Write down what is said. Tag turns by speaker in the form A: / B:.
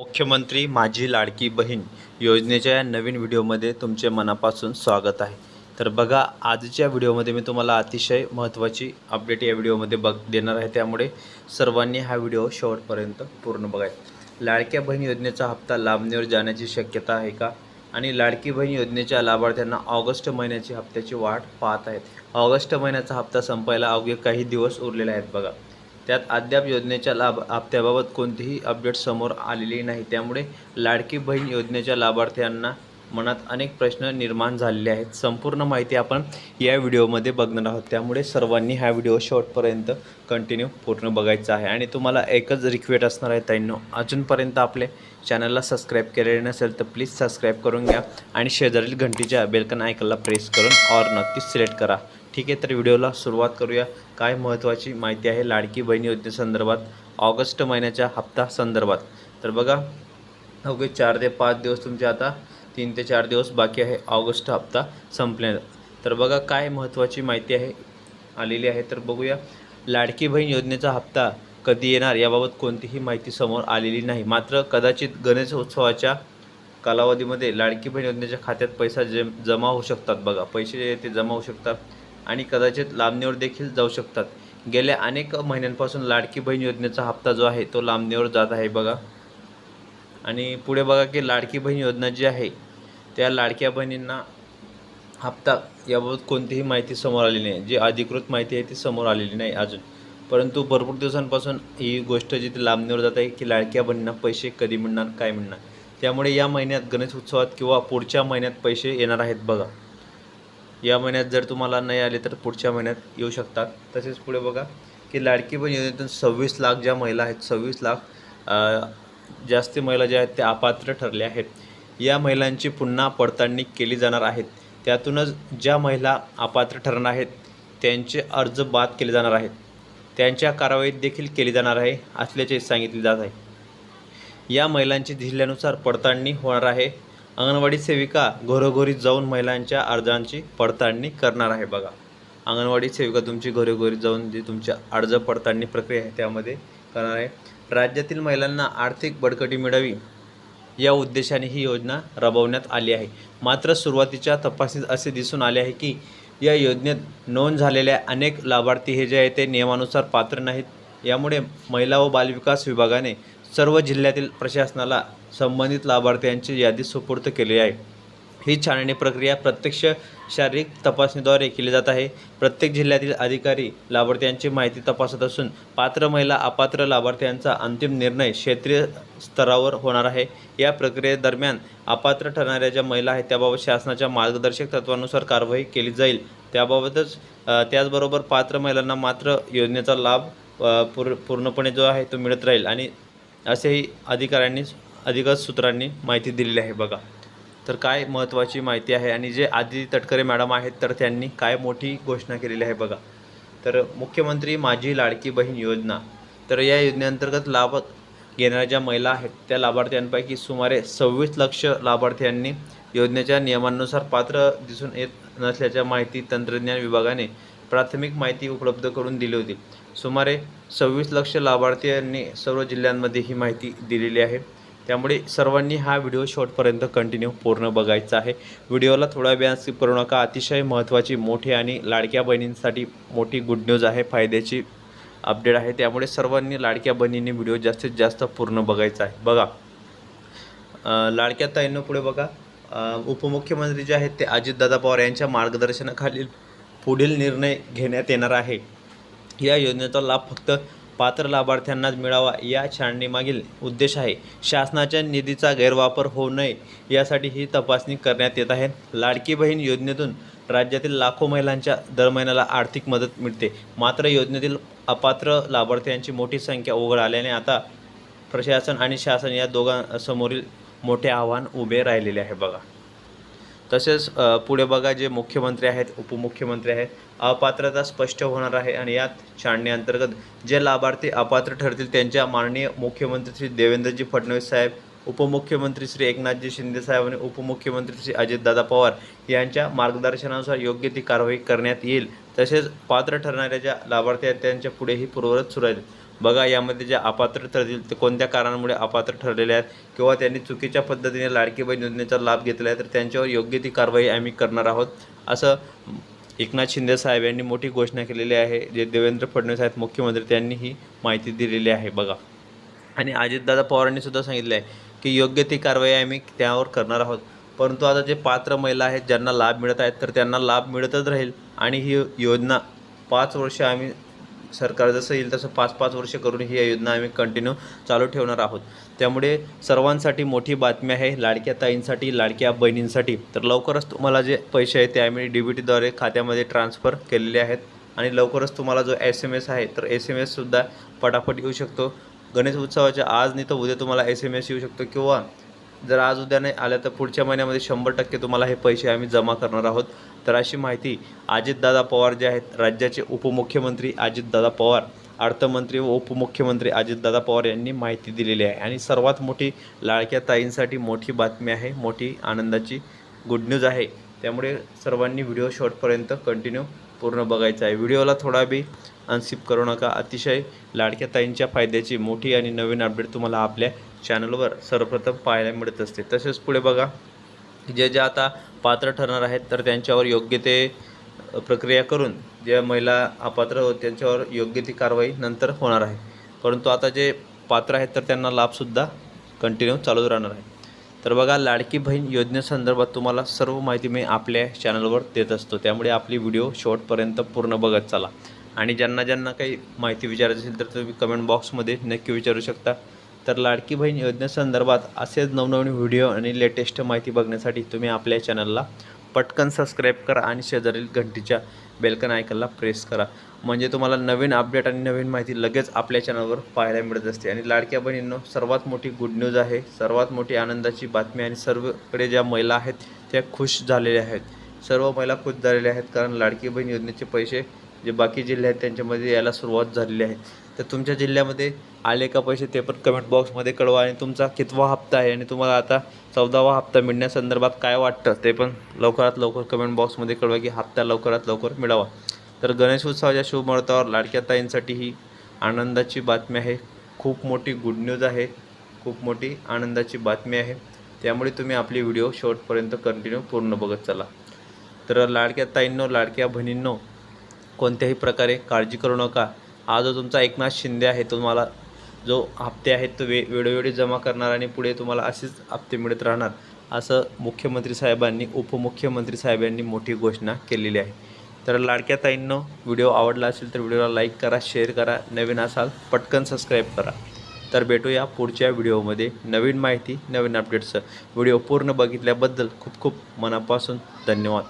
A: मुख्यमंत्री माझी लाडकी बहीण योजनेच्या या नवीन व्हिडिओमध्ये तुमचे मनापासून स्वागत आहे. तर बघा आजच्या व्हिडिओमध्ये मी तुम्हाला अतिशय महत्त्वाची अपडेट या व्हिडिओमध्ये बघ देणार आहे. त्यामुळे सर्वांनी हा व्हिडिओ शेवटपर्यंत पूर्ण बघायचा. लाडक्या बहीण योजनेचा हप्ता लांबणीवर जाण्याची शक्यता आहे का? आणि लाडकी बहीण योजनेच्या लाभार्थ्यांना ऑगस्ट महिन्याची हप्त्याची वाट पाहत आहेत ऑगस्ट महिन्याचा हप्ता संपायला अवघे काही दिवस उरलेले आहेत बघा. त्यात अद्याप योजनेच्या लाभ हप्त्याबाबत कोणतीही अपडेट समोर आलेली नाही. त्यामुळे लाडकी बहीण योजनेच्या लाभार्थ्यांना मनात अनेक प्रश्न निर्माण झालेले आहेत. संपूर्ण माहिती आपण या व्हिडिओमध्ये बघणार आहोत. त्यामुळे सर्वांनी हा व्हिडिओ शॉर्टपर्यंत कंटिन्यू पूर्ण बघायचा आहे. आणि तुम्हाला एकच रिक्वेस्ट असणार आहे ताईंनो. अजूनपर्यंत आपले चॅनलला सबस्क्राईब केलेले नसेल तर प्लीज सबस्क्राईब करून घ्या. आणि शेजारील घंटीच्या बेलकन आयकनला प्रेस करून ऑर नक्कीच सिलेक्ट करा. ठीक आहे तर व्हिडिओला सुरुवात करूया. काय महत्त्वाची माहिती आहे लाडकी बहीण योजनेसंदर्भात ऑगस्ट महिन्याच्या हप्ता संदर्भात. तर बघा अवघे चार ते पाच दिवस तुमचे आता तीन ते चार दिवस बाकी आहे ऑगस्ट हप्ता संपल्या तर बघा काय महत्त्वाची माहिती आहे आलेली आहे तर बघूया. लाडकी बहीण योजनेचा हप्ता कधी येणार याबाबत कोणतीही माहिती समोर आलेली नाही. मात्र कदाचित गणेश उत्सवाच्या कालावधीमध्ये लाडकी बहीण योजनेच्या खात्यात पैसा जम जमा होऊ शकतात. बघा पैसे जे ते जमा होऊ शकतात. आणि कदाचित लांबणीवर देखील जाऊ शकतात. गेल्या अनेक महिन्यांपासून लाडकी बहीण योजनेचा हप्ता जो आहे तो लांबणीवर जात आहे बघा. आणि पुढे बघा की लाडकी बहीण योजना जी आहे त्या लाडक्या बहिणींना हप्ता याबाबत कोणतीही माहिती समोर आलेली नाही. जी अधिकृत माहिती आहे ती समोर आलेली नाही अजून. परंतु भरपूर दिवसांपासून ही गोष्ट जी ती लांबणीवर जात आहे की लाडक्या बहिणींना पैसे कधी मिळणार काय मिळणार. त्यामुळे या महिन्यात गणेश उत्सवात किंवा पुढच्या महिन्यात पैसे येणार आहेत बघा. या महिन्यात जर तुम्हाला नाही आले तर पुढच्या महिन्यात येऊ शकतात. तसेच पुढे बघा की लाडकी बहीण योजनेतून सव्वीस लाख ज्या महिला आहेत सव्वीस लाख जास्ती महिला ज्या आहेत त्या अपात्र ठरल्या आहेत. या महिलांची पुन्हा पडताळणी केली जाणार आहेत त्यातूनच ज्या महिला अपात्र ठरणार आहेत त्यांचे अर्ज बाद केले जाणार आहेत. त्यांच्या कारवाईत देखील केली जाणार आहे असल्याचे सांगितले जात आहे. या महिलांची जिल्ह्यानुसार पडताळणी होणार आहे. अंगणवाडी सेविका घरोघरी जाऊन महिलांच्या अर्जांची पडताळणी करणार आहे बघा. अंगणवाडी सेविका तुमची घरोघरी जाऊन जी तुमच्या अर्ज पडताळणी प्रक्रिया आहे त्यामध्ये करणार आहे. राज्यातील महिलांना आर्थिक बळकटी मिळावी या उद्देशाने ही योजना राबवण्यात आली आहे. मात्र सुरुवातीच्या तपासणीत असे दिसून आले आहे की या योजनेत नोंद झालेल्या अनेक लाभार्थी हे जे आहे ते नियमानुसार पात्र नाहीत. यामुळे महिला व बालविकास विभागाने सर्व जिल्ह्यातील प्रशासनाला संबंधित लाभार्थ्यांची यादी सुपूर्द केली आहे. ही छाननी प्रक्रिया प्रत्यक्ष शारीरिक तपासणीद्वारे केली जात आहे. प्रत्येक जिल्ह्यातील अधिकारी लाभार्थ्यांची माहिती तपासत असून पात्र महिला अपात्र लाभार्थ्यांचा अंतिम निर्णय क्षेत्रीय स्तरावर होणार आहे. या प्रक्रियेदरम्यान अपात्र ठरणाऱ्या ज्या महिला आहेत त्याबाबत शासनाच्या मार्गदर्शक तत्वानुसार कारवाई केली जाईल. त्याबाबतच त्याचबरोबर पात्र महिलांना मात्र योजनेचा लाभ पूर पूर्णपणे जो आहे तो मिळत राहील आणि असेही अधिकाऱ्यांनी अधिकृत सूत्रांनी माहिती दिलेली आहे बघा. तर काय महत्त्वाची माहिती आहे आणि जे आदी तटकरे मॅडम आहेत तर त्यांनी काय मोठी घोषणा केलेली आहे बघा. तर मुख्यमंत्री माझी लाडकी बहीण योजना. तर या योजनेअंतर्गत लाभ घेणाऱ्या ज्या महिला आहेत त्या लाभार्थ्यांपैकी सुमारे सव्वीस लक्ष लाभार्थ्यांनी योजनेच्या नियमांनुसार पात्र दिसून येत नसल्याच्या माहिती तंत्रज्ञान विभागाने प्राथमिक माहिती उपलब्ध करून दिली होती. सुमारे सव्वीस लक्ष लाभार्थ्यांनी सर्व जिल्ह्यांमध्ये ही माहिती दिलेली आहे. त्यामुळे सर्वांनी हा व्हिडिओ शॉर्टपर्यंत कंटिन्यू पूर्ण बघायचा आहे. व्हिडिओला थोडा वेळ स्किप करू नका. अतिशय महत्त्वाची मोठी आणि लाडक्या बहिणींसाठी मोठी गुड न्यूज आहे. फायद्याची अपडेट आहे. त्यामुळे सर्वांनी लाडक्या बहिणींनी व्हिडिओ जास्तीत जास्त पूर्ण बघायचा आहे. बघा. लाडक्या ताईंना पुढे बघा. उपमुख्यमंत्री जे आहेत ते अजितदादा पवार यांच्या मार्गदर्शनाखालील पुढील निर्णय घेण्यात येणार आहे. या योजनेचा लाभ फक्त पात्र लाभार्थ्यांनाच मिळावा या छाननीमागील उद्देश आहे. शासनाच्या निधीचा गैरवापर होऊ नये यासाठी ही तपासणी करण्यात येत आहे. लाडकी बहीण योजनेतून राज्यातील लाखो महिलांच्या दर महिन्याला आर्थिक मदत मिळते. मात्र योजनेतील अपात्र लाभार्थ्यांची मोठी संख्या उघड आल्याने आता प्रशासन आणि शासन या दोघांसमोरील मोठे आव्हान उभे राहिलेले आहे बघा. तसेच पुढे बघा जे मुख्यमंत्री आहेत उपमुख्यमंत्री आहेत अपात्रता स्पष्ट होणार आहे आणि यात छाणणीअंतर्गत जे लाभार्थी अपात्र ठरतील त्यांच्या माननीय मुख्यमंत्री श्री देवेंद्रजी फडणवीस साहेब उपमुख्यमंत्री श्री एकनाथजी शिंदे साहेब आणि उपमुख्यमंत्री श्री अजितदादा पवार यांच्या मार्गदर्शनानुसार योग्य ती कारवाई करण्यात येईल. तसेच पात्र ठरणाऱ्या ज्या लाभार्थी आहेत त्यांच्या पुढेही पूर्वरत सुरू आहेत. बघा यामध्ये जे अपात्र ठरतील ते कोणत्या कारणामुळे अपात्र ठरलेले आहेत किंवा त्यांनी चुकीच्या पद्धतीने लाडकी बहीण योजनेचा लाभ घेतला आहे तर त्यांच्यावर योग्य ती कारवाई आम्ही करणार आहोत. असं एकनाथ शिंदे साहेब यांनी मोठी घोषणा केलेली आहे जे देवेंद्र फडणवीस आहेत मुख्यमंत्री त्यांनी ही माहिती दिलेली आहे. बघा. आणि अजितदादा पवारांनी सुद्धा सांगितलं आहे की योग्य ती कारवाई आम्ही त्यावर करणार आहोत. परंतु आता जे पात्र महिला आहेत ज्यांना लाभ मिळत आहेत तर त्यांना लाभ मिळतच राहील. आणि ही योजना पाच वर्ष आम्ही सरकार जसं येईल तसं पाच पाच वर्ष करून ही योजना आम्ही कंटिन्यू चालू ठेवणार आहोत. त्यामुळे सर्वांसाठी मोठी बातमी आहे लाडक्या ताईंसाठी लाडक्या बहिणींसाठी. तर लवकरच तुम्हाला जे पैसे आहेत ते आम्ही डी बी टीद्वारे खात्यामध्ये ट्रान्सफर केलेले आहेत. आणि लवकरच तुम्हाला जो एस एम एस आहे तर एस एम एससुद्धा पटापट येऊ शकतो. गणेश उत्सवाच्या आज नाही तर उद्या तुम्हाला एस एम एस येऊ शकतो. किंवा जर आज उद्या नाही आल्या तर पुढच्या महिन्यामध्ये शंभर टक्के तुम्हाला हे पैसे आम्ही जमा करणार आहोत. तर अशी माहिती अजितदादा पवार जे आहेत राज्याचे उपमुख्यमंत्री अजितदादा पवार अर्थमंत्री व उपमुख्यमंत्री अजितदादा पवार यांनी माहिती दिलेली आहे. आणि सर्वात मोठी लाडक्या ताईंसाठी मोठी बातमी आहे मोठी आनंदाची गुड न्यूज आहे. त्यामुळे सर्वांनी व्हिडिओ शॉर्टपर्यंत कंटिन्यू पूर्ण बघायचा आहे. व्हिडिओला थोडा बी अनसिप करू नका. अतिशय लाडक्या ताईंच्या फायद्याची मोठी आणि नवीन अपडेट तुम्हाला आपल्या चॅनलवर सर्वप्रथम पाहायला मिळत असते. तसेच पुढे बघा. जे जे आता पात्र ठरणार आहेत तर त्यांच्यावर योग्य ते प्रक्रिया करून ज्या महिला अपात्र होत त्यांच्यावर योग्य ती कारवाई नंतर होणार आहे. परंतु आता जे पात्र आहेत तर त्यांना लाभसुद्धा कंटिन्यू चालूच राहणार आहे. तर बघा लाडकी बहीण योजनेसंदर्भात तुम्हाला सर्व माहिती मी आपल्या चॅनलवर देत असतो. त्यामुळे आपली व्हिडिओ शेवटपर्यंत पूर्ण बघत चला. आणि ज्यांना ज्यांना काही माहिती विचारायची असेल तर तुम्ही कमेंट बॉक्समध्ये नक्की विचारू शकता. तर लाडकी बहीण योजनेसंदर्भात असेच नवनवीन व्हिडिओ आणि लेटेस्ट माहिती बघण्यासाठी तुम्ही आपल्या चॅनलला पटकन सबस्क्राईब करा आणि शेजारील घंटीच्या बेलकन आयकनला प्रेस करा. म्हणजे तुम्हाला नवीन अपडेट आणि नवीन माहिती लगेच आपल्या चॅनलवर पाहायला मिळत असते. आणि लाडक्या बहिणींनो सर्वात मोठी गुड न्यूज आहे सर्वात मोठी आनंदाची बातमी आणि सर्वकडे ज्या महिला आहेत त्या खुश झालेल्या आहेत. सर्व महिला खुश झालेल्या आहेत कारण लाडकी बहीण योजनेचे पैसे जे बाकी जिल्हे आहेत त्यांच्यामध्ये यायला सुरुवात झालेली आहे. तर तुमच्या जिल्ह्यामध्ये आले का पैसे ते पण कमेंट बॉक्समध्ये कळवा आणि तुमचा कितवा हप्ता आहे आणि तुम्हाला आता चौदावा हप्ता मिळण्यासंदर्भात काय वाटतं ते पण लवकरात लवकर कमेंट बॉक्समध्ये कळवा की हप्ता लवकरात लवकर मिळावा. तर गणेश उत्सवाच्या शुभ लाडक्या ताईंसाठी ही आनंदाची बातमी आहे. खूप मोठी गुड न्यूज आहे. खूप मोठी आनंदाची बातमी आहे. त्यामुळे तुम्ही आपली व्हिडिओ शेवटपर्यंत कंटिन्यू पूर्ण बघत चला. तर लाडक्या ताईंनो लाडक्या बहिणींनो कोणत्याही प्रकारे काळजी करू नका. हा जो तुमचा एकनाथ शिंदे आहे तुम्हाला जो हप्ते आहेत तो वे वेळोवेळी जमा करणार आणि पुढे तुम्हाला असेच हप्ते मिळत राहणार असं मुख्यमंत्री साहेबांनी उपमुख्यमंत्री साहेबांनी मोठी घोषणा केलेली आहे. तर लाडक्या ताईंनो व्हिडिओ आवडला असेल तर व्हिडिओला लाईक करा शेअर करा नवीन असाल पटकन सबस्क्राईब करा. तर भेटूया पुढच्या व्हिडिओमध्ये नवीन माहिती नवीन अपडेट्स. व्हिडिओ पूर्ण बघितल्याबद्दल खूप खूप मनापासून धन्यवाद.